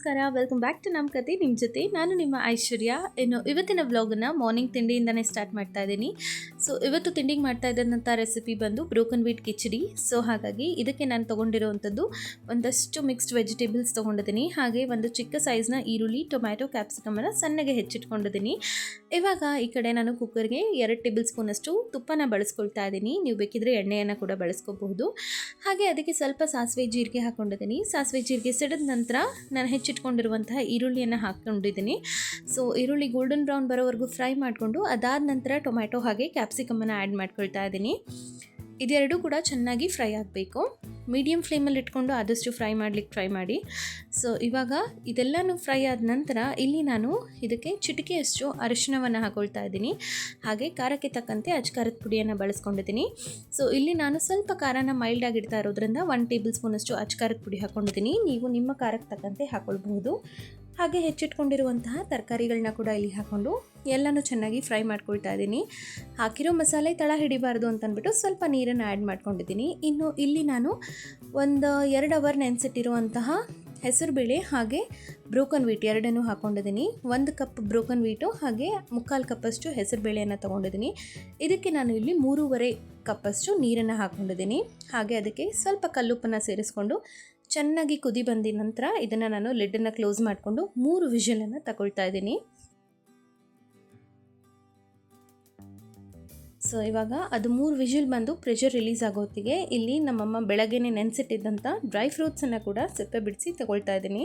ನಮಸ್ಕಾರ welcome back to ನಮ್ಮ ಕತೆ ನಿಮ್ಮ ಜೊತೆ. ನಾನು ನಿಮ್ಮ ಐಶ್ವರ್ಯ. ಇನ್ನು ಇವತ್ತಿನ ವ್ಲಾಗನ್ನು ಮಾರ್ನಿಂಗ್ ತಿಂಡಿಯಿಂದನೇ ಸ್ಟಾರ್ಟ್ ಮಾಡ್ತಾ ಇದ್ದೀನಿ ಸೊ ಇವತ್ತು ತಿಂಡಿಗೆ ಮಾಡ್ತಾ ಇದ್ದಂಥ ರೆಸಿಪಿ ಬಂದು ಬ್ರೋಕನ್ ವೀಟ್ ಕಿಚಡಿ. ಸೊ ಹಾಗಾಗಿ ಇದಕ್ಕೆ ನಾನು ತೊಗೊಂಡಿರೋವಂಥದ್ದು ಒಂದಷ್ಟು ಮಿಕ್ಸ್ಡ್ ವೆಜಿಟೇಬಲ್ಸ್ ತೊಗೊಂಡಿದ್ದೀನಿ. ಹಾಗೆ ಒಂದು ಚಿಕ್ಕ ಸೈಜ್ನ ಈರುಳ್ಳಿ ಟೊಮ್ಯಾಟೊ ಕ್ಯಾಪ್ಸಿಕಮನ್ನು ಸಣ್ಣಗೆ ಹೆಚ್ಚಿಟ್ಕೊಂಡಿದ್ದೀನಿ. ಇವಾಗ ಈ ಕಡೆ ನಾನು ಕುಕ್ಕರ್ಗೆ ಎರಡು ಟೇಬಲ್ ಸ್ಪೂನಷ್ಟು ತುಪ್ಪನ ಬಳಸ್ಕೊಳ್ತಾ ಇದ್ದೀನಿ ನೀವು ಬೇಕಿದ್ರೆ ಎಣ್ಣೆಯನ್ನು ಕೂಡ ಬಳಸ್ಕೋಬಹುದು. ಹಾಗೆ ಅದಕ್ಕೆ ಸ್ವಲ್ಪ ಸಾಸಿವೆ ಜೀರಿಗೆ ಹಾಕ್ಕೊಂಡಿದ್ದೀನಿ ಸಾಸಿವೆ ಜೀರಿಗೆ ಸಿಡಿದ ನಂತರ ನಾನು ಹೆಚ್ಚಿಟ್ಕೊಂಡಿರುವಂತಹ ಈರುಳ್ಳಿಯನ್ನು ಹಾಕ್ಕೊಂಡಿದ್ದೀನಿ. ಸೊ ಈರುಳ್ಳಿ ಗೋಲ್ಡನ್ ಬ್ರೌನ್ ಬರೋವರೆಗೂ ಫ್ರೈ ಮಾಡಿಕೊಂಡು ಅದಾದ ನಂತರ ಟೊಮ್ಯಾಟೊ ಹಾಗೆ ಕ್ಯಾಪ್ಸಿಕಮನ್ನು ಆ್ಯಡ್ ಮಾಡ್ಕೊಳ್ತಾ ಇದ್ದೀನಿ ಇದೆರಡೂ ಕೂಡ ಚೆನ್ನಾಗಿ ಫ್ರೈ ಆಗಬೇಕು. ಮೀಡಿಯಮ್ ಫ್ಲೇಮಲ್ಲಿ ಇಟ್ಕೊಂಡು ಆದಷ್ಟು ಫ್ರೈ ಮಾಡ್ಲಿಕ್ಕೆ ಟ್ರೈ ಮಾಡಿ. ಸೊ ಇವಾಗ ಇದೆಲ್ಲನೂ ಫ್ರೈ ಆದ ನಂತರ ಇಲ್ಲಿ ನಾನು ಇದಕ್ಕೆ ಚಿಟಿಕೆಯಷ್ಟು ಅರಿಶಿಣವನ್ನು ಹಾಕೊಳ್ತಾ ಇದ್ದೀನಿ. ಹಾಗೆ ಖಾರಕ್ಕೆ ತಕ್ಕಂತೆ ಅಚ್ಕಾರದ ಪುಡಿಯನ್ನು ಬಳಸ್ಕೊಂಡಿದ್ದೀನಿ. ಸೊ ಇಲ್ಲಿ ನಾನು ಸ್ವಲ್ಪ ಖಾರನ ಮೈಲ್ಡ್ ಆಗಿಡ್ತಾ ಇರೋದ್ರಿಂದ ಒನ್ ಟೇಬಲ್ ಸ್ಪೂನಷ್ಟು ಅಚ್ಕಾರದ ಪುಡಿ ಹಾಕೊಂಡಿದ್ದೀನಿ. ನೀವು ನಿಮ್ಮ ಖಾರಕ್ಕೆ ತಕ್ಕಂತೆ ಹಾಕ್ಕೊಳ್ಬಹುದು ಹಾಗೆ ಹೆಚ್ಚಿಟ್ಕೊಂಡಿರುವಂತಹ ತರಕಾರಿಗಳನ್ನ ಕೂಡ ಇಲ್ಲಿ ಹಾಕ್ಕೊಂಡು ಎಲ್ಲನೂ ಚೆನ್ನಾಗಿ ಫ್ರೈ ಮಾಡ್ಕೊಳ್ತಾ ಇದ್ದೀನಿ. ಹಾಕಿರೋ ಮಸಾಲೆ ತಳ ಹಿಡಿಬಾರ್ದು ಅಂತ ಅಂದ್ಬಿಟ್ಟು ಸ್ವಲ್ಪ ನೀರನ್ನು ಆ್ಯಡ್ ಮಾಡ್ಕೊಂಡಿದ್ದೀನಿ. ಇನ್ನು ಇಲ್ಲಿ ನಾನು ಒಂದು ಎರಡು ಅವರ್ ನೆನೆಸಿಟ್ಟಿರುವಂತಹ ಹೆಸರುಬೇಳೆ ಹಾಗೆ ಬ್ರೋಕನ್ ವೀಟ್ ಎರಡನ್ನೂ ಹಾಕ್ಕೊಂಡಿದ್ದೀನಿ ಒಂದು ಕಪ್ ಬ್ರೋಕನ್ ವೀಟು ಹಾಗೆ ಮುಕ್ಕಾಲು ಕಪ್ಪಷ್ಟು ಹೆಸರುಬೇಳೆಯನ್ನು ತೊಗೊಂಡಿದ್ದೀನಿ. ಇದಕ್ಕೆ ನಾನು ಇಲ್ಲಿ ಮೂರುವರೆ ಕಪ್ಪಷ್ಟು ನೀರನ್ನು ಹಾಕ್ಕೊಂಡಿದ್ದೀನಿ ಹಾಗೆ ಅದಕ್ಕೆ ಸ್ವಲ್ಪ ಕಲ್ಲುಪ್ಪನ್ನು ಸೇರಿಸ್ಕೊಂಡು ಚೆನ್ನಾಗಿ ಕುದಿ ಬಂದ ನಂತರ ಇದನ್ನು ನಾನು ಲಿಡ್ಡನ್ನು ಕ್ಲೋಸ್ ಮಾಡಿಕೊಂಡು ಮೂರು ವಿಷಲನ್ನು ತಗೊಳ್ತಾ ಇದ್ದೀನಿ. ಸೊ ಇವಾಗ ಅದು ಮೂರು ವಿಷಲ್ ಬಂದು ಪ್ರೆಷರ್ ರಿಲೀಸ್ ಆಗೋತ್ತಿಗೆ ಇಲ್ಲಿ ನಮ್ಮಮ್ಮ ಬೆಳಗ್ಗೆನೆ ನೆನೆಸಿಟ್ಟಿದ್ದಂಥ ಡ್ರೈ ಫ್ರೂಟ್ಸನ್ನು ಕೂಡ ಸಿಪ್ಪೆ ಬಿಡಿಸಿ ತಗೊಳ್ತಾ ಇದ್ದೀನಿ.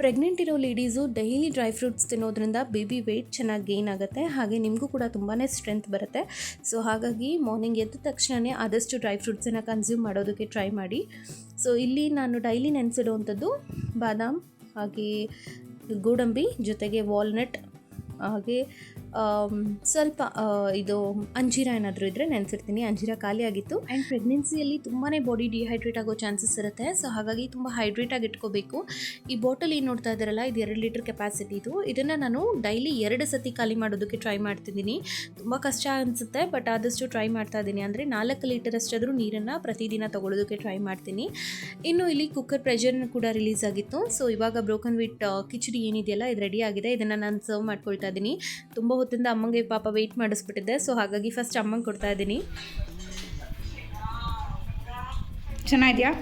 ಪ್ರೆಗ್ನೆಂಟ್ ಇರೋ ಲೇಡೀಸು ಡೈಲಿ ಡ್ರೈ ಫ್ರೂಟ್ಸ್ ತಿನ್ನೋದ್ರಿಂದ ಬೇಬಿ ವೆಯ್ಟ್ ಚೆನ್ನಾಗಿ ಗೇನ್ ಆಗುತ್ತೆ. ಹಾಗೆ ನಿಮಗೂ ಕೂಡ ತುಂಬಾ ಸ್ಟ್ರೆಂತ್ ಬರುತ್ತೆ. ಸೊ ಹಾಗಾಗಿ ಮಾರ್ನಿಂಗ್ ಎದ್ದ ತಕ್ಷಣವೇ ಆದಷ್ಟು ಡ್ರೈ ಫ್ರೂಟ್ಸನ್ನು ಕನ್ಸ್ಯೂಮ್ ಮಾಡೋದಕ್ಕೆ ಟ್ರೈ ಮಾಡಿ. ಸೊ ಇಲ್ಲಿ ನಾನು ಡೈಲಿ ನೆನೆಸಿಡುವಂಥದ್ದು ಬಾದಾಮ್, ಹಾಗೆ ಗೋಡಂಬಿ ಜೊತೆಗೆ ವಾಲ್ನಟ್ ಹಾಗೆ ಸ್ವಲ್ಪ ಇದು ಅಂಜೀರ ಏನಾದರೂ ಇದ್ದರೆ ನೆನೆಸಿರ್ತೀನಿ. ಅಂಜೀರ ಖಾಲಿ ಆಗಿತ್ತು. ಆ್ಯಂಡ್ ಪ್ರೆಗ್ನೆನ್ಸಿಯಲ್ಲಿ ತುಂಬಾ ಬಾಡಿ ಡಿಹೈಡ್ರೇಟ್ ಆಗೋ ಚಾನ್ಸಸ್ ಇರುತ್ತೆ. ಸೊ ಹಾಗಾಗಿ ತುಂಬ ಹೈಡ್ರೇಟಾಗಿ ಇಟ್ಕೋಬೇಕು. ಈ ಬಾಟಲ್ ಏನು ನೋಡ್ತಾ ಇದ್ದಾರಲ್ಲ, ಇದು ಎರಡು ಲೀಟರ್ ಕೆಪಾಸಿಟಿ ಇದು. ಇದನ್ನು ನಾನು ಡೈಲಿ ಎರಡು ಸತಿ ಖಾಲಿ ಮಾಡೋದಕ್ಕೆ ಟ್ರೈ ಮಾಡ್ತಿದ್ದೀನಿ. ತುಂಬ ಕಷ್ಟ ಅನಿಸುತ್ತೆ ಬಟ್ ಆದಷ್ಟು ಟ್ರೈ ಮಾಡ್ತಾ ಇದ್ದೀನಿ. ಅಂದರೆ ನಾಲ್ಕು ಲೀಟರ್ ಅಷ್ಟಾದರೂ ನೀರನ್ನು ಪ್ರತಿದಿನ ತೊಗೊಳೋದಕ್ಕೆ ಟ್ರೈ ಮಾಡ್ತೀನಿ. ಇನ್ನು ಇಲ್ಲಿ ಕುಕ್ಕರ್ ಪ್ರೆಷರ್ನ ಕೂಡ ರಿಲೀಸ್ ಆಗಿತ್ತು. ಸೊ ಇವಾಗ ಬ್ರೋಕನ್ ವಿಟ್ ಕಿಚಡಿ ಏನಿದೆಯಲ್ಲ, ಇದು ರೆಡಿ ಆಗಿದೆ. ಇದನ್ನು ನಾನು ಸರ್ವ್ ಮಾಡ್ಕೊಳ್ತಾ ಇದ್ದೀನಿ. ತುಂಬ ಹೊತ್ತಿಂದ ಅಮ್ಮಂಗೆ ಪಾಪ ವೆಯ್ಟ್ ಮಾಡಿಸ್ಬಿಟ್ಟಿದ್ದೆ ಸೊ ಹಾಗಾಗಿ ಫಸ್ಟ್ ಅಮ್ಮಂಗೆ ಕೊಡ್ತಾ ಇದ್ದೀನಿ. ಚೆನ್ನಾಗಿದೆಯಾ?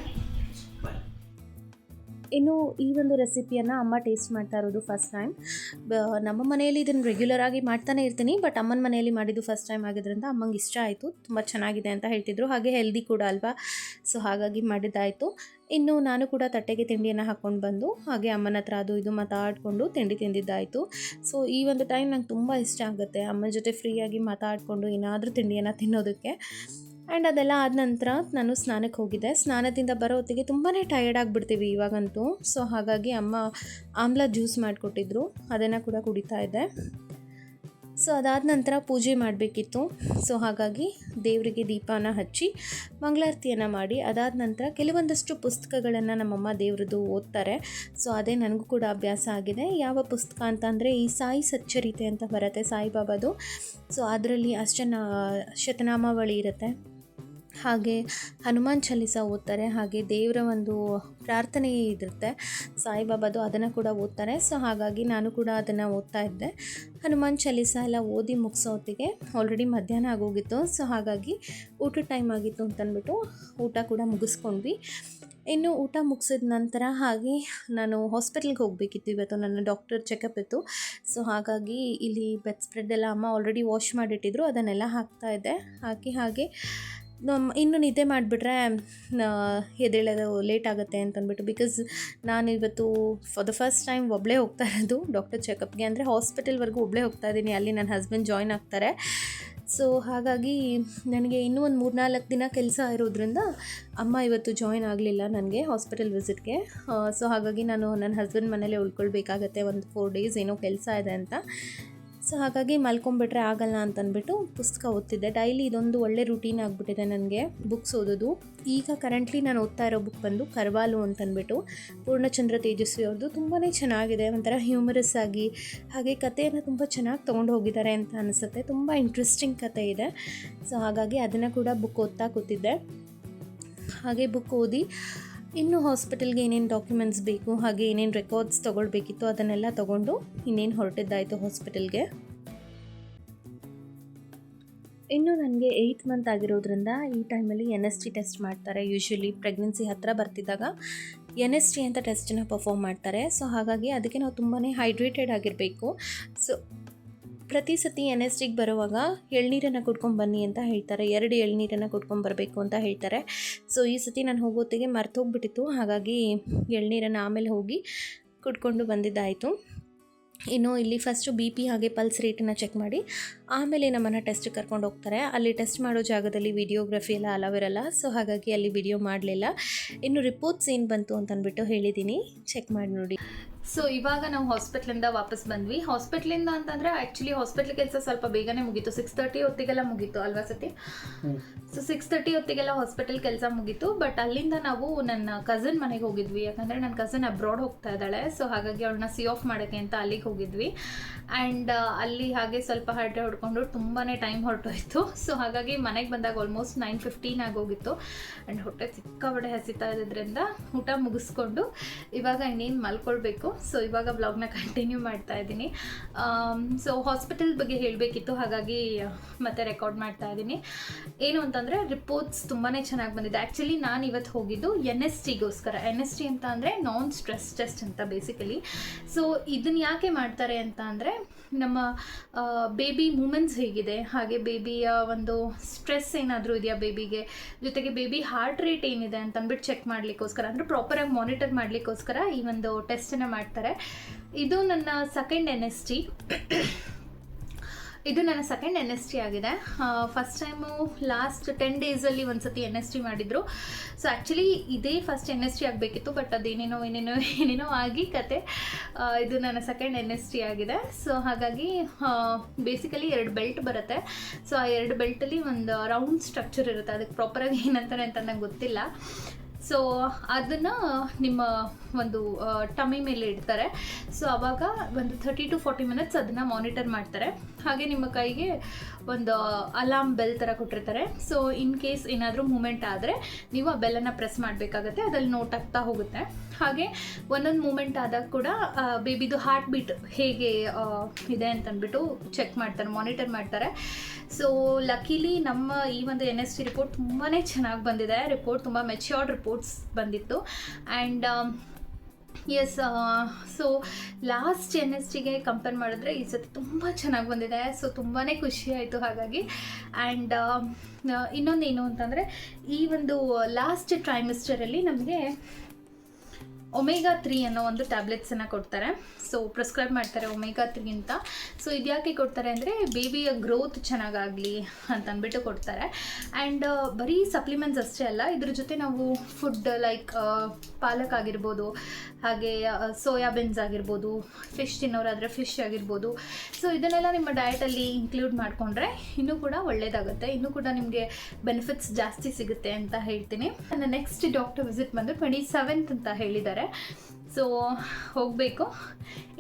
ಇನ್ನು ಈ ಒಂದು ರೆಸಿಪಿಯನ್ನು ಅಮ್ಮ ಟೇಸ್ಟ್ ಮಾಡ್ತಾ ಇರೋದು ಫಸ್ಟ್ ಟೈಮ್ ನಮ್ಮ ಮನೆಯಲ್ಲಿ ಇದನ್ನು ರೆಗ್ಯುಲರ್ ಆಗಿ ಮಾಡ್ತಾನೆ ಇರ್ತೀನಿ ಬಟ್ ಅಮ್ಮನ ಮನೆಯಲ್ಲಿ ಮಾಡಿದ್ದು ಫಸ್ಟ್ ಟೈಮ್ ಆಗಿದ್ದರಿಂದ ಅಮ್ಮಂಗೆ ಇಷ್ಟ ಆಯಿತು. ತುಂಬ ಚೆನ್ನಾಗಿದೆ ಅಂತ ಹೇಳ್ತಿದ್ರು. ಹಾಗೆ ಹೆಲ್ದಿ ಕೂಡ ಅಲ್ವಾ? ಸೊ ಹಾಗಾಗಿ ಮಾಡಿದ್ದಾಯಿತು. ಇನ್ನು ನಾನು ಕೂಡ ತಟ್ಟೆಗೆ ತಿಂಡಿಯನ್ನು ಹಾಕ್ಕೊಂಡು ಬಂದು, ಹಾಗೆ ಅಮ್ಮನ ಹತ್ರ ಅದು ಇದು ಮಾತಾಡಿಕೊಂಡು ತಿಂಡಿ ತಿಂದಿದ್ದಾಯಿತು. ಸೊ ಈ ಒಂದು ಟೈಮ್ ನಂಗೆ ತುಂಬ ಇಷ್ಟ ಆಗುತ್ತೆ ಅಮ್ಮನ ಜೊತೆ ಫ್ರೀಯಾಗಿ ಮಾತಾಡಿಕೊಂಡು ಏನಾದರೂ ತಿಂಡಿಯನ್ನು ತಿನ್ನೋದಕ್ಕೆ. ಆ್ಯಂಡ್ ಅದೆಲ್ಲ ಆದ ನಂತರ ನಾನು ಸ್ನಾನಕ್ಕೆ ಹೋಗಿದ್ದೆ. ಸ್ನಾನದಿಂದ ಬರೋ ಹೊತ್ತಿಗೆ ತುಂಬಾ ಟಯರ್ಡ್ ಆಗಿಬಿಡ್ತೀವಿ ಇವಾಗಂತೂ. ಸೊ ಹಾಗಾಗಿ ಅಮ್ಮ ಆಮ್ಲ ಜ್ಯೂಸ್ ಮಾಡಿಕೊಟ್ಟಿದ್ರು. ಅದನ್ನು ಕೂಡ ಕುಡಿತಾ ಇದ್ದೆ. ಸೊ ಅದಾದ ನಂತರ ಪೂಜೆ ಮಾಡಬೇಕಿತ್ತು. ಸೊ ಹಾಗಾಗಿ ದೇವರಿಗೆ ದೀಪನ ಹಚ್ಚಿ ಮಂಗಳಾರತಿಯನ್ನು ಮಾಡಿ, ಅದಾದ ನಂತರ ಕೆಲವೊಂದಷ್ಟು ಪುಸ್ತಕಗಳನ್ನು ನಮ್ಮಮ್ಮ ದೇವ್ರದ್ದು ಓದ್ತಾರೆ. ಸೊ ಅದೇ ನನಗೂ ಕೂಡ ಅಭ್ಯಾಸ ಆಗಿದೆ. ಯಾವ ಪುಸ್ತಕ ಅಂತ ಅಂದರೆ ಈ ಸಾಯಿ ಸಚ್ಚರಿತೆ ಅಂತ ಬರುತ್ತೆ, ಸಾಯಿಬಾಬಾದು. ಸೊ ಅದರಲ್ಲಿ ಅಷ್ಟನ ಶತನಾಮಾವಳಿ ಇರುತ್ತೆ. ಹಾಗೆ ಹನುಮಾನ್ ಚಾಲೀಸ ಓದ್ತಾರೆ, ಹಾಗೆ ದೇವರ ಒಂದು ಪ್ರಾರ್ಥನೆ ಇರುತ್ತೆ. ಸಾಯಿಬಾಬಾದು ಅದನ್ನು ಕೂಡ ಓದ್ತಾರೆ. ಸೊ ಹಾಗಾಗಿ ನಾನು ಕೂಡ ಅದನ್ನು ಓದ್ತಾ ಇದ್ದೆ. ಹನುಮಾನ್ ಚಾಲೀಸ ಎಲ್ಲ ಓದಿ ಮುಗಿಸೋ ಹೊತ್ತಿಗೆ ಆಲ್ರೆಡಿ ಮಧ್ಯಾಹ್ನ ಆಗೋಗಿತ್ತು. ಸೊ ಹಾಗಾಗಿ ಊಟದ ಟೈಮ್ ಆಗಿತ್ತು ಅಂತಂದ್ಬಿಟ್ಟು ಊಟ ಕೂಡ ಮುಗಿಸ್ಕೊಂಡ್ವಿ. ಇನ್ನು ಊಟ ಮುಗಿಸಿದ ನಂತರ ಹಾಗೆ ನಾನು ಹಾಸ್ಪಿಟ್ಲಿಗೆ ಹೋಗಬೇಕಿತ್ತು. ಇವತ್ತು ನನ್ನ ಡಾಕ್ಟರ್ ಚೆಕಪ್ ಇತ್ತು. ಸೊ ಹಾಗಾಗಿ ಇಲ್ಲಿ ಬೆಡ್ ಸ್ಪ್ರೆಡ್ ಎಲ್ಲ ಅಮ್ಮ ಆಲ್ರೆಡಿ ವಾಶ್ ಮಾಡಿಟ್ಟಿದ್ರು. ಅದನ್ನೆಲ್ಲ ಹಾಕ್ತಾ ಇದ್ದೆ. ಹಾಕಿ ಹಾಗೆ ಇನ್ನು ನಿದ್ದೆ ಮಾಡಿಬಿಟ್ರೆ ಎದ್ದೇಳೋದು ಲೇಟ್ ಆಗುತ್ತೆ ಅಂತಂದ್ಬಿಟ್ಟು ಬಿಕಾಸ್ ನಾನು ಇವತ್ತು ಫಾರ್ ದ ಫಸ್ಟ್ ಟೈಮ್ ಒಬ್ಬಳೇ ಹೋಗ್ತಾ ಇರೋದು ಡಾಕ್ಟರ್ ಚೆಕಪ್ಗೆ ಅಂದರೆ ಹಾಸ್ಪಿಟಲ್ವರೆಗೂ ಒಬ್ಬಳೇ ಹೋಗ್ತಾ ಇದ್ದೀನಿ, ಅಲ್ಲಿ ನನ್ನ ಹಸ್ಬೆಂಡ್ ಜಾಯ್ನ್ ಆಗ್ತಾರೆ. ಸೊ ಹಾಗಾಗಿ ನನಗೆ ಇನ್ನೂ ಒಂದು ಮೂರ್ನಾಲ್ಕು ದಿನ ಕೆಲಸ ಇರೋದ್ರಿಂದ ಅಮ್ಮ ಇವತ್ತು ಜಾಯ್ನ್ ಆಗಲಿಲ್ಲ ನನಗೆ ಹಾಸ್ಪಿಟಲ್ ವಿಸಿಟ್ಗೆ ಸೊ ಹಾಗಾಗಿ ನಾನು ನನ್ನ ಹಸ್ಬೆಂಡ್ ಮನೇಲೆ ಉಳ್ಕೊಳ್ಬೇಕಾಗತ್ತೆ, ಒಂದು ಫೋರ್ ಡೇಸ್ ಏನೋ ಕೆಲಸ ಇದೆ ಅಂತ. ಸೊ ಹಾಗಾಗಿ ಮಲ್ಕೊಂಬಿಟ್ರೆ ಆಗಲ್ಲ ಅಂತಂದ್ಬಿಟ್ಟು ಪುಸ್ತಕ ಓದ್ತಿದ್ದೆ. ಡೈಲಿ ಇದೊಂದು ಒಳ್ಳೆ ರೂಟೀನ್ ಆಗಿಬಿಟ್ಟಿದೆ ನನಗೆ ಬುಕ್ಸ್ ಓದೋದು. ಈಗ ಕರೆಂಟ್ಲಿ ನಾನು ಓದ್ತಾ ಇರೋ ಬುಕ್ ಬಂದು ಕರ್ವಾಲು ಅಂತನ್ಬಿಟ್ಟು ಪೂರ್ಣಚಂದ್ರ ತೇಜಸ್ವಿ ಅವ್ರದ್ದು ತುಂಬಾ ಚೆನ್ನಾಗಿದೆ, ಒಂಥರ ಹ್ಯೂಮರಸ್ ಆಗಿ, ಹಾಗೆ ಕಥೆಯನ್ನು ತುಂಬ ಚೆನ್ನಾಗಿ ತೊಗೊಂಡು ಹೋಗಿದ್ದಾರೆ ಅಂತ ಅನಿಸುತ್ತೆ. ತುಂಬ ಇಂಟ್ರೆಸ್ಟಿಂಗ್ ಕತೆ ಇದೆ. ಸೊ ಹಾಗಾಗಿ ಅದನ್ನು ಕೂಡ ಬುಕ್ ಓದ್ತಾ ಕೂತಿದ್ದೆ. ಹಾಗೆ ಬುಕ್ ಓದಿ ಇನ್ನು ಹಾಸ್ಪಿಟಲ್ಗೆ ಏನೇನು ಡಾಕ್ಯುಮೆಂಟ್ಸ್ ಬೇಕು, ಹಾಗೆ ಏನೇನು ರೆಕಾರ್ಡ್ಸ್ ತೊಗೊಳ್ಬೇಕಿತ್ತು ಅದನ್ನೆಲ್ಲ ತೊಗೊಂಡು ಇನ್ನೇನು ಹೊರಟಿದ್ದಾಯಿತು ಹಾಸ್ಪಿಟಲ್ಗೆ ಇನ್ನು ನನಗೆ ಏಯ್ತ್ ಮಂತ್ ಆಗಿರೋದ್ರಿಂದ ಈ ಟೈಮಲ್ಲಿ ಎನ್ ಎಸ್ ಟಿ ಟೆಸ್ಟ್ ಮಾಡ್ತಾರೆ. ಯೂಶ್ವಲಿ ಪ್ರೆಗ್ನೆನ್ಸಿ ಹತ್ತಿರ ಬರ್ತಿದ್ದಾಗ ಎನ್ ಎಸ್ ಟಿ ಅಂತ ಟೆಸ್ಟನ್ನ ಪರ್ಫಾರ್ಮ್ ಮಾಡ್ತಾರೆ. ಸೊ ಹಾಗಾಗಿ ಅದಕ್ಕೆ ನಾವು ತುಂಬಾ ಹೈಡ್ರೇಟೆಡ್ ಆಗಿರಬೇಕು. ಸೊ ಪ್ರತಿ ಸತಿ ಎನ್ ಎಸ್ ಟಿಗೆ ಬರುವಾಗ ಎಳ್ನೀರನ್ನು ಕುಡ್ಕೊಂಡು ಬನ್ನಿ ಅಂತ ಹೇಳ್ತಾರೆ. ಎರಡು ಎಳ್ನೀರನ್ನು ಕುಡ್ಕೊಂಡು ಬರಬೇಕು ಅಂತ ಹೇಳ್ತಾರೆ. ಸೊ ಈ ಸತಿ ನಾನು ಹೋಗೋತ್ತಿಗೆ ಮರ್ತೋಗ್ಬಿಟ್ಟಿತ್ತು. ಹಾಗಾಗಿ ಎಳ್ನೀರನ್ನು ಆಮೇಲೆ ಹೋಗಿ ಕುಡ್ಕೊಂಡು ಬಂದಿದ್ದಾಯಿತು. ಇನ್ನು ಇಲ್ಲಿ ಫಸ್ಟು ಬಿ ಪಿ ಹಾಗೆ ಪಲ್ಸ್ ರೇಟನ್ನು ಚೆಕ್ ಮಾಡಿ. ಆಮೇಲೆ ನಮ್ಮನ್ನು ಟೆಸ್ಟ್ ಕರ್ಕೊಂಡು ಹೋಗ್ತಾರೆ. ಅಲ್ಲಿ ಟೆಸ್ಟ್ ಮಾಡೋ ಜಾಗದಲ್ಲಿ ವಿಡಿಯೋಗ್ರಫಿ ಎಲ್ಲ ಅಲವ್ ಇರಲ್ಲ ಸೊ ಹಾಗಾಗಿ ಅಲ್ಲಿ ವಿಡಿಯೋ ಮಾಡಲಿಲ್ಲ. ಇನ್ನು ರಿಪೋರ್ಟ್ಸ್ ಏನು ಬಂತು ಅಂತಂದ್ಬಿಟ್ಟು ಹೇಳಿದ್ದೀನಿ ಚೆಕ್ ಮಾಡಿ ನೋಡಿ. ಸೊ ಇವಾಗ ನಾವು ಹಾಸ್ಪಿಟ್ಲಿಂದ ವಾಪಸ್ ಬಂದ್ವಿ. ಹಾಸ್ಪಿಟ್ಲಿಂದ ಅಂತಂದ್ರೆ ಆ್ಯಕ್ಚುಲಿ ಹಾಸ್ಪಿಟ್ಲ್ ಕೆಲಸ ಸ್ವಲ್ಪ ಬೇಗನೆ ಮುಗೀತು. ಸಿಕ್ಸ್ ತರ್ಟಿ ಹೊತ್ತಿಗೆಲ್ಲ ಮುಗೀತು ಅಲ್ವಾ ಸತಿ? ಸೊ ಸಿಕ್ಸ್ ತರ್ಟಿ ಹೊತ್ತಿಗೆಲ್ಲ ಹಾಸ್ಪಿಟಲ್ ಕೆಲಸ ಮುಗೀತು. ಬಟ್ ಅಲ್ಲಿಂದ ನಾವು ನನ್ನ ಕಸಿನ್ ಮನೆಗೆ ಹೋಗಿದ್ವಿ. ಯಾಕಂದರೆ ನನ್ನ ಕಸಿನ್ ಅಬ್ರಾಡ್ ಹೋಗ್ತಾ ಇದ್ದಾಳೆ. ಸೊ ಹಾಗಾಗಿ ಅವಳನ್ನ ಸಿ ಆಫ್ ಮಾಡೋಕ್ಕೆ ಅಂತ ಅಲ್ಲಿಗೆ ಹೋಗಿದ್ವಿ. ಆ್ಯಂಡ್ ಅಲ್ಲಿ ಹಾಗೆ ಸ್ವಲ್ಪ ಹರಟೆ ಹೊಡ್ಕೊಂಡು ತುಂಬಾ ಟೈಮ್ ಹೊರಟೋಯ್ತು. ಸೊ ಹಾಗಾಗಿ ಮನೆಗೆ ಬಂದಾಗ ಆಲ್ಮೋಸ್ಟ್ ನೈನ್ ಫಿಫ್ಟೀನ್ ಆಗೋಗಿತ್ತು ಆ್ಯಂಡ್ ಹೊಟ್ಟೆ ಸಿಕ್ಕಾಬಡೆ ಹಸಿತಾ ಇದ್ರಿಂದ ಊಟ ಮುಗಿಸ್ಕೊಂಡು ಇವಾಗ ಇನ್ನೇನು ಮಲ್ಕೊಳ್ಬೇಕು. ಸೊ ಇವಾಗ ಬ್ಲಾಗ್ನ ಕಂಟಿನ್ಯೂ ಮಾಡ್ತಾ ಇದ್ದೀನಿ. ಸೊ ಹಾಸ್ಪಿಟಲ್ ಬಗ್ಗೆ ಹೇಳಬೇಕಿತ್ತು, ಹಾಗಾಗಿ ಮತ್ತೆ ರೆಕಾರ್ಡ್ ಮಾಡ್ತಾ ಇದ್ದೀನಿ. ಏನು ಅಂತಂದರೆ ರಿಪೋರ್ಟ್ಸ್ ತುಂಬಾ ಚೆನ್ನಾಗಿ ಬಂದಿದೆ. ಆ್ಯಕ್ಚುಲಿ ನಾನು ಇವತ್ತು ಹೋಗಿದ್ದು ಎನ್ ಎಸ್ ಟಿಗೋಸ್ಕರ ಎನ್ ಎಸ್ ಟಿ ಅಂತ ಅಂದರೆ ನಾನ್ ಸ್ಟ್ರೆಸ್ ಟೆಸ್ಟ್ ಅಂತ ಬೇಸಿಕಲಿ ಸೊ ಇದನ್ನು ಯಾಕೆ ಮಾಡ್ತಾರೆ ಅಂತ ಅಂದರೆ, ನಮ್ಮ ಬೇಬಿ ಮೂಮೆಂಟ್ಸ್ ಹೇಗಿದೆ. ಹಾಗೆ ಬೇಬಿಯ ಒಂದು ಸ್ಟ್ರೆಸ್ ಏನಾದರೂ ಇದೆಯಾ ಬೇಬಿಗೆ ಜೊತೆಗೆ ಬೇಬಿ ಹಾರ್ಟ್ ರೇಟ್ ಏನಿದೆ ಅಂತ ಅಂದ್ಬಿಟ್ಟು ಚೆಕ್ ಮಾಡಲಿಕ್ಕೋಸ್ಕರ, ಅಂದರೆ ಪ್ರಾಪರಾಗಿ ಮಾನಿಟರ್ ಮಾಡಲಿಕ್ಕೋಸ್ಕರ ಈ ಒಂದು ಟೆಸ್ಟನ್ನು ಮಾಡ್ತಾರೆ. ಇದು ನನ್ನ ಸೆಕೆಂಡ್ ಎನ್ ಎಸ್ ಟಿ ಇದು ನನ್ನ ಸೆಕೆಂಡ್ ಎನ್ ಎಸ್ ಟಿ ಆಗಿದೆ. ಫಸ್ಟ್ ಟೈಮು ಲಾಸ್ಟ್ ಟೆನ್ ಡೇಸಲ್ಲಿ ಒಂದು ಸತಿ ಎನ್ ಎಸ್ ಟಿ ಮಾಡಿದರು. ಸೊ ಆ್ಯಕ್ಚುಲಿ ಇದೇ ಫಸ್ಟ್ ಎನ್ ಎಸ್ ಟಿ ಆಗಬೇಕಿತ್ತು ಬಟ್ ಅದೇನೇನೋ, ಏನೇನೋ ಏನೇನೋ ಆಗಿ ಕತೆ. ಇದು ನನ್ನ ಸೆಕೆಂಡ್ ಎನ್ ಎಸ್ ಟಿ ಆಗಿದೆ. ಸೊ ಹಾಗಾಗಿ ಬೇಸಿಕಲಿ ಎರಡು ಬೆಲ್ಟ್ ಬರುತ್ತೆ. ಸೊ ಆ ಎರಡು ಬೆಲ್ಟಲ್ಲಿ ಒಂದು ರೌಂಡ್ ಸ್ಟ್ರಕ್ಚರ್ ಇರುತ್ತೆ. ಅದಕ್ಕೆ ಪ್ರಾಪರಾಗಿ ಏನಂತಾರೆ ಅಂತ ನಂಗೆ ಗೊತ್ತಿಲ್ಲ. ಸೊ ಅದನ್ನು ನಿಮ್ಮ ಒಂದು ಟಮಿ ಮೇಲೆ ಇಡ್ತಾರೆ. ಸೊ ಅವಾಗ ಒಂದು ಥರ್ಟಿ ಟು ಫೋರ್ಟಿ ಮಿನಿಟ್ಸ್ ಅದನ್ನು ಮಾನಿಟರ್ ಮಾಡ್ತಾರೆ. ಹಾಗೆ ನಿಮ್ಮ ಕೈಗೆ ಒಂದು ಅಲಾರ್ಮ್ ಬೆಲ್ ಥರ ಕೊಟ್ಟಿರ್ತಾರೆ. ಸೊ ಇನ್ ಕೇಸ್ ಏನಾದರೂ ಮೂಮೆಂಟ್ ಆದರೆ ನೀವು ಆ ಬೆಲ್ಲನ್ನು ಪ್ರೆಸ್ ಮಾಡಬೇಕಾಗತ್ತೆ. ಅದ್ರಲ್ಲಿ ನೋಟ್ ಆಗ್ತಾ ಹೋಗುತ್ತೆ. ಹಾಗೆ ಒಂದೊಂದು ಮೂಮೆಂಟ್ ಆದಾಗ ಕೂಡ ಬೇಬಿದು ಹಾರ್ಟ್ ಬೀಟ್ ಹೇಗೆ ಇದೆ ಅಂತಂದ್ಬಿಟ್ಟು ಚೆಕ್ ಮಾಡ್ತಾರೆ ಮಾನಿಟರ್ ಮಾಡ್ತಾರೆ. ಸೊ ಲಕಿಲಿ ನಮ್ಮ ಈ ಒಂದು ಎನ್ ಎಸ್ ಟಿ ರಿಪೋರ್ಟ್ ತುಂಬಾ ಚೆನ್ನಾಗಿ ಬಂದಿದೆ. ರಿಪೋರ್ಟ್ ತುಂಬ ಮೆಚ್ಯೂರ್ಡ್ ರಿಪೋರ್ಟ್ಸ್ ಬಂದಿತ್ತು. And S so last N S ಟಿಗೆ ಕಂಪೇರ್ ಮಾಡಿದ್ರೆ ಈ ಸತಿ ತುಂಬ ಚೆನ್ನಾಗಿ ಬಂದಿದೆ. ಸೊ ತುಂಬಾ ಖುಷಿ ಆಯಿತು ಹಾಗಾಗಿ. ಆ್ಯಂಡ್ ಇನ್ನೊಂದು ಏನು ಅಂತಂದರೆ ಈ ಒಂದು ಲಾಸ್ಟ್ ಟ್ರೈಮಿಸ್ಟರಲ್ಲಿ ನಮಗೆ ಒಮೆಗಾ ತ್ರೀ ಅನ್ನೋ ಒಂದು ಟ್ಯಾಬ್ಲೆಟ್ಸನ್ನು ಕೊಡ್ತಾರೆ. ಸೊ ಪ್ರಿಸ್ಕ್ರೈಬ್ ಮಾಡ್ತಾರೆ ಒಮೆಗಾ ತ್ರೀ ಅಂತ. ಸೊ ಇದ್ಯಾಕೆ ಕೊಡ್ತಾರೆ ಅಂದರೆ ಬೇಬಿಯ ಗ್ರೋತ್ ಚೆನ್ನಾಗಾಗಲಿ ಅಂತ ಅಂದ್ಬಿಟ್ಟು ಕೊಡ್ತಾರೆ. ಆ್ಯಂಡ್ ಬರೀ ಸಪ್ಲಿಮೆಂಟ್ಸ್ ಅಷ್ಟೇ ಅಲ್ಲ, ಇದ್ರ ಜೊತೆ ನಾವು ಫುಡ್ ಲೈಕ್ ಪಾಲಕ್ ಆಗಿರ್ಬೋದು, ಹಾಗೆ ಸೋಯಾಬೀನ್ಸ್ ಆಗಿರ್ಬೋದು ಫಿಶ್ ತಿನ್ನೋರಾದರೆ ಫಿಶ್ ಆಗಿರ್ಬೋದು. ಸೊ ಇದನ್ನೆಲ್ಲ ನಿಮ್ಮ ಡಯಟಲ್ಲಿ ಇನ್ಕ್ಲೂಡ್ ಮಾಡಿಕೊಂಡ್ರೆ ಇನ್ನೂ ಕೂಡ ಒಳ್ಳೆಯದಾಗುತ್ತೆ ಇನ್ನೂ ಕೂಡ ನಿಮಗೆ ಬೆನಿಫಿಟ್ಸ್ ಜಾಸ್ತಿ ಸಿಗುತ್ತೆ ಅಂತ ಹೇಳ್ತೀನಿ. ನನ್ನ ನೆಕ್ಸ್ಟ್ ಡಾಕ್ಟರ್ ವಿಸಿಟ್ ಬಂದು ಟ್ವೆಂಟಿ ಸೆವೆಂತ್ ಅಂತ ಹೇಳಿದ್ದಾರೆ. ಸೊ ಹೋಗಬೇಕು.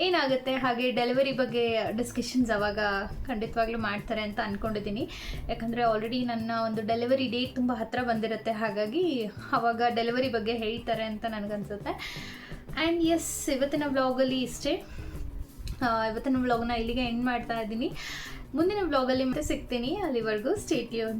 ಏನಾಗುತ್ತೆ? ಹಾಗೆ ಡೆಲಿವರಿ ಬಗ್ಗೆ ಡಿಸ್ಕಷನ್ಸ್ ಅವಾಗ ಖಂಡಿತವಾಗ್ಲೂ ಮಾಡ್ತಾರೆ ಅಂತ ಅಂದ್ಕೊಂಡಿದ್ದೀನಿ ಯಾಕಂದರೆ ಆಲ್ರೆಡಿ ನನ್ನ ಒಂದು ಡೆಲಿವರಿ ಡೇಟ್ ತುಂಬ ಹತ್ತಿರ ಬಂದಿರುತ್ತೆ. ಹಾಗಾಗಿ ಅವಾಗ ಡೆಲಿವರಿ ಬಗ್ಗೆ ಹೇಳ್ತಾರೆ ಅಂತ ನನಗನ್ಸುತ್ತೆ. ಆ್ಯಂಡ್ ಎಸ್ ಇವತ್ತಿನ ವ್ಲಾಗಲ್ಲಿ ಇಷ್ಟೇ. ಇವತ್ತಿನ ವ್ಲಾಗ್ನ ಇಲ್ಲಿಗೆ ಎಂಡ್ ಮಾಡ್ತಾ ಇದ್ದೀನಿ. ಮುಂದಿನ ವ್ಲಾಗಲ್ಲಿ ಮತ್ತೆ ಸಿಗ್ತೀನಿ. ಅಲ್ಲಿವರೆಗೂ ಸ್ಟೇಟ್ಯೂನ್